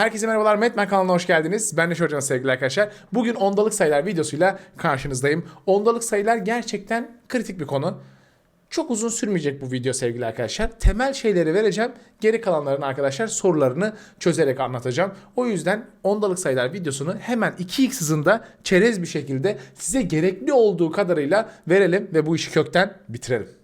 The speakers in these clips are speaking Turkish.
Herkese merhabalar, Metmen kanalına hoş geldiniz. Ben Neşe Hocam sevgili arkadaşlar. Bugün ondalık sayılar videosuyla karşınızdayım. Ondalık sayılar gerçekten kritik bir konu. Çok uzun sürmeyecek bu video sevgili arkadaşlar. Temel şeyleri vereceğim. Geri kalanların arkadaşlar sorularını çözerek anlatacağım. O yüzden ondalık sayılar videosunu hemen 2x hızında çerez bir şekilde size gerekli olduğu kadarıyla verelim ve bu işi kökten bitirelim.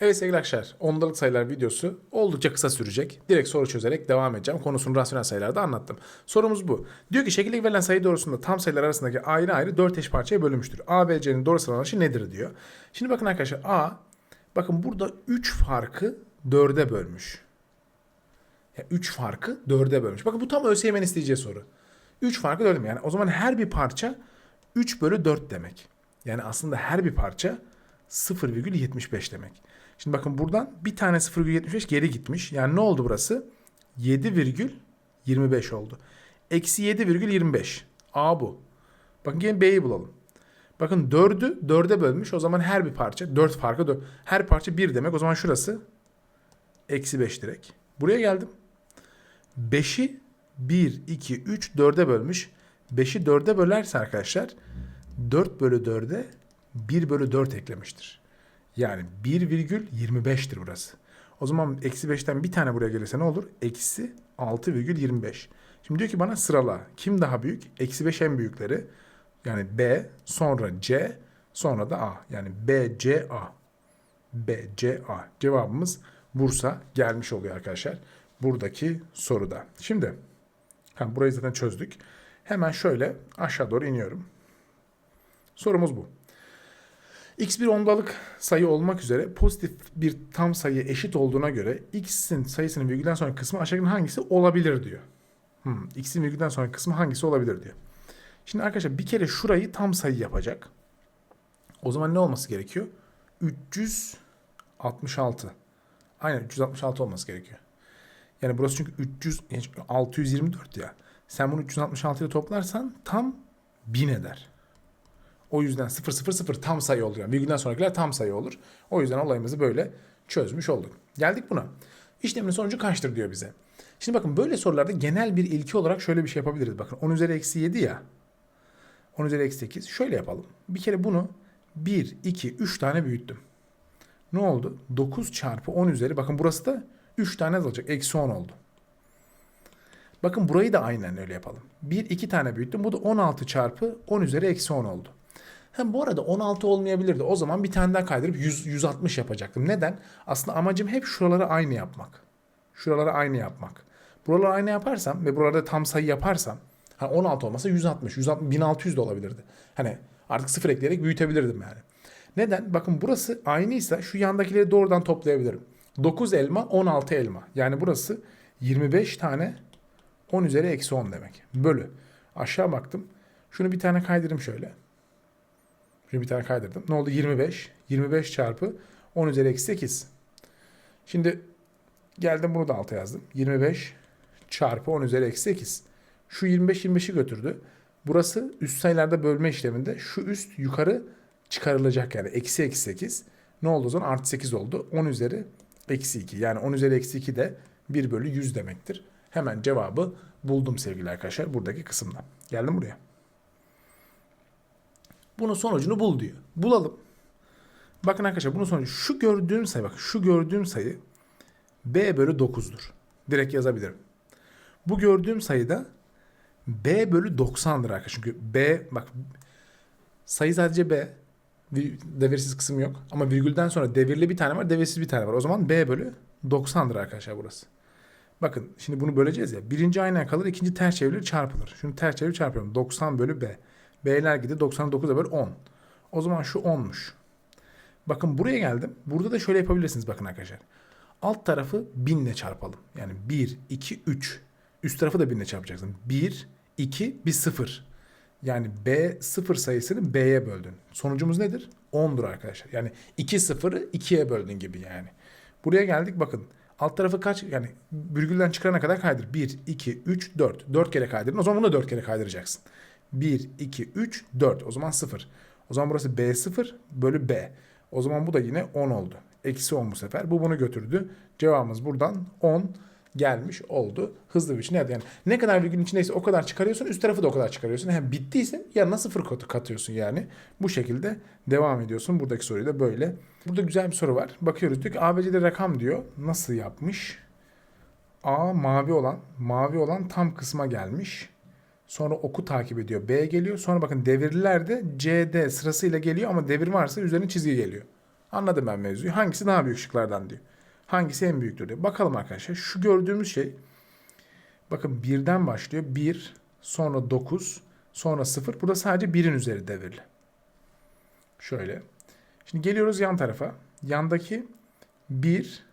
Evet sevgili arkadaşlar, ondalık sayılar videosu oldukça kısa sürecek. Direkt soru çözerek devam edeceğim. Konusunu rasyonel sayılarda anlattım. Sorumuz bu. Diyor ki şekilde verilen sayı doğrusunda tam sayılar arasındaki ayrı ayrı 4 eş parçaya bölünmüştür. A, B, C'nin doğru sıralanışı nedir diyor. Şimdi bakın arkadaşlar A, bakın burada 3 farkı 4'e bölmüş. Ya 3 farkı 4'e bölmüş. Bakın bu tam ÖSYM'nin isteyeceği soru. 3 farkı 4'e yani o zaman her bir parça 3 bölü 4 demek. Yani aslında her bir parça 0,75 demek. Şimdi bakın buradan bir tane 0,75 geri gitmiş. Yani ne oldu burası? 7,25 oldu. Eksi 7,25. A bu. Bakın gelin B'yi bulalım. Bakın 4'ü 4'e bölmüş. O zaman her bir parça 4 farkı 4. Her parça 1 demek. O zaman şurası eksi 5 direkt. Buraya geldim. 5'i 1, 2, 3, 4'e bölmüş. 5'i 4'e bölerse arkadaşlar 4 bölü 4'e 1 bölü 4 eklemiştir. Yani 1,25'tir burası. O zaman eksi 5'ten bir tane buraya gelirse ne olur? Eksi 6,25. Şimdi diyor ki bana sırala. Kim daha büyük? Eksi 5 en büyükleri. Yani B, sonra C, sonra da A. Yani B, C, A. B, C, A. Cevabımız Bursa gelmiş oluyor arkadaşlar. Buradaki soruda. Şimdi ha, burayı zaten çözdük. Hemen şöyle aşağı doğru iniyorum. Sorumuz bu. X bir ondalık sayı olmak üzere pozitif bir tam sayı eşit olduğuna göre x'in sayısının virgülden sonraki kısmı aşağıdaki hangisi olabilir diyor. Hmm, x'in virgülden sonraki kısmı hangisi olabilir diyor. Şimdi arkadaşlar bir kere şurayı tam sayı yapacak. O zaman ne olması gerekiyor? 366. Aynen 366 olması gerekiyor. Yani burası çünkü 300 yani 624 ya. Sen bunu 366 ile toplarsan tam 1000 eder. O yüzden 0 0 0 tam sayı olur. Yani virgülden sonrakiler tam sayı olur. O yüzden olayımızı böyle çözmüş olduk. Geldik buna. İşlemin sonucu kaçtır diyor bize. Şimdi bakın böyle sorularda genel bir ilki olarak şöyle bir şey yapabiliriz. Bakın 10 üzeri eksi 7 ya. 10 üzeri eksi 8. Şöyle yapalım. Bir kere bunu 1, 2, 3 tane büyüttüm. Ne oldu? 9 çarpı 10 üzeri. Bakın burası da 3 tane azalacak. Eksi 10 oldu. Bakın burayı da aynen öyle yapalım. 1, 2 tane büyüttüm. Bu da 16 çarpı 10 üzeri eksi 10 oldu. Hem bu arada 16 olmayabilirdi. O zaman bir tane daha kaydırıp 100, 160 yapacaktım. Neden? Aslında amacım hep şuraları aynı yapmak. Şuraları aynı yapmak. Buraları aynı yaparsam ve buralarda tam sayı yaparsam hani 16 olmasa 160, 160 1600 de olabilirdi. Hani artık sıfır ekleyerek büyütebilirdim yani. Neden? Bakın burası aynıysa şu yandakileri doğrudan toplayabilirim. 9 elma 16 elma. Yani burası 25 tane 10 üzeri eksi 10 demek. Bölü. Aşağı baktım. Şunu bir tane kaydırayım şöyle. Şunu bir tane kaydırdım. Ne oldu? 25. 25 çarpı 10 üzeri eksi 8. Şimdi geldim bunu da alta yazdım. 25 çarpı 10 üzeri eksi 8. Şu 25 25'i götürdü. Burası üst sayılarda bölme işleminde şu üst yukarı çıkarılacak yani. Eksi eksi 8. Ne oldu o zaman? Artı 8 oldu. 10 üzeri eksi 2. Yani 10 üzeri eksi 2 de 1 bölü 100 demektir. Hemen cevabı buldum sevgili arkadaşlar buradaki kısımda. Geldim buraya. Bunun sonucunu bul diyor. Bulalım. Bakın arkadaşlar bunun sonucu şu gördüğüm sayı bak şu gördüğüm sayı b bölü 9'dur. Direkt yazabilirim. Bu gördüğüm sayıda b bölü 90'dır arkadaşlar. Çünkü b bak sayı sadece b. Devirsiz kısım yok. Ama virgülden sonra devirli bir tane var, devirsiz bir tane var. O zaman b bölü 90'dır arkadaşlar burası. Bakın şimdi bunu böleceğiz ya. Birinci aynen kalır, ikinci ters çevrilir çarpılır. Şunu ters çevirip çarpıyorum. 90 bölü b. B'ler gidiyor 99'a böl 10. O zaman şu 10'muş. Bakın buraya geldim. Burada da şöyle yapabilirsiniz bakın arkadaşlar. Alt tarafı 1000 ile çarpalım. Yani 1, 2, 3. Üst tarafı da 1000 ile çarpacaksın. 1, 2, bir 0. Yani B 0 sayısını B'ye böldün. Sonucumuz nedir? 10'dur arkadaşlar. Yani 2 0'ı 2'ye böldün gibi yani. Buraya geldik bakın. Alt tarafı kaç? Yani virgülden çıkarana kadar kaydır. 1, 2, 3, 4. 4 kere kaydırdın. O zaman bunu da 4 kere kaydıracaksın. 1, 2, 3, 4. O zaman 0. O zaman burası B0 bölü B. O zaman bu da yine 10 oldu. Eksi 10 bu sefer. Bu bunu götürdü. Cevabımız buradan 10 gelmiş oldu. Hızlı bir biçimde yani ne kadar virgülün içindeyse o kadar çıkarıyorsun üst tarafı da o kadar çıkarıyorsun. Hem bittiyse yanına sıfır katı katıyorsun yani. Bu şekilde devam ediyorsun. Buradaki soruyu da böyle. Burada güzel bir soru var. Bakıyoruz diyor ki ABC'de rakam diyor. Nasıl yapmış? A mavi olan, mavi olan tam kısma gelmiş. Sonra oku takip ediyor. B geliyor. Sonra bakın devirliler de CD sırasıyla geliyor ama devir varsa üzerine çizgi geliyor. Anladım ben mevzuyu. Hangisi daha büyük şıklardan diyor. Hangisi en büyüktür diyor. Bakalım arkadaşlar. Şu gördüğümüz şey bakın birden başlıyor. 1 sonra 9 sonra 0. Burada sadece 1'in üzeri devirli. Şöyle. Şimdi geliyoruz yan tarafa. Yandaki 1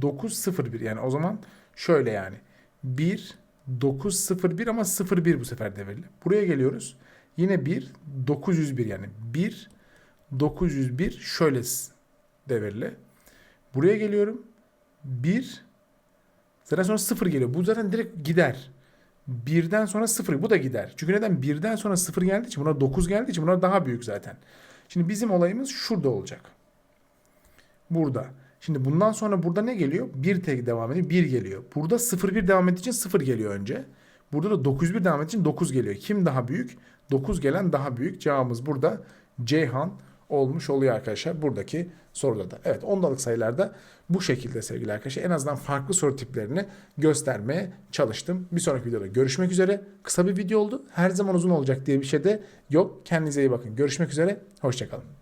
9 0 1 yani o zaman şöyle yani 1 9 0 1 ama 0 1 bu sefer devirli. Buraya geliyoruz. Yine 1 901 yani 1 901 şöyle devirli. Buraya geliyorum. 1 zaten sonra 0 geliyor. Bu zaten direkt gider. 1'den sonra 0 bu da gider. Çünkü neden? 1'den sonra 0 geldiği için buna 9 geldiği için bunlar daha büyük zaten. Şimdi bizim olayımız şurada olacak. Burada. Şimdi bundan sonra burada ne geliyor? 1 tek devam ediyor. 1 geliyor. Burada 0-1 devam ettiği için 0 geliyor önce. Burada da 901 devam ettiği için 9 geliyor. Kim daha büyük? 9 gelen daha büyük. Cevabımız burada Ceyhan olmuş oluyor arkadaşlar buradaki soruda da. Evet ondalık sayılarda bu şekilde sevgili arkadaşlar. En azından farklı soru tiplerini göstermeye çalıştım. Bir sonraki videoda görüşmek üzere. Kısa bir video oldu. Her zaman uzun olacak diye bir şey de yok. Kendinize iyi bakın. Görüşmek üzere. Hoşçakalın.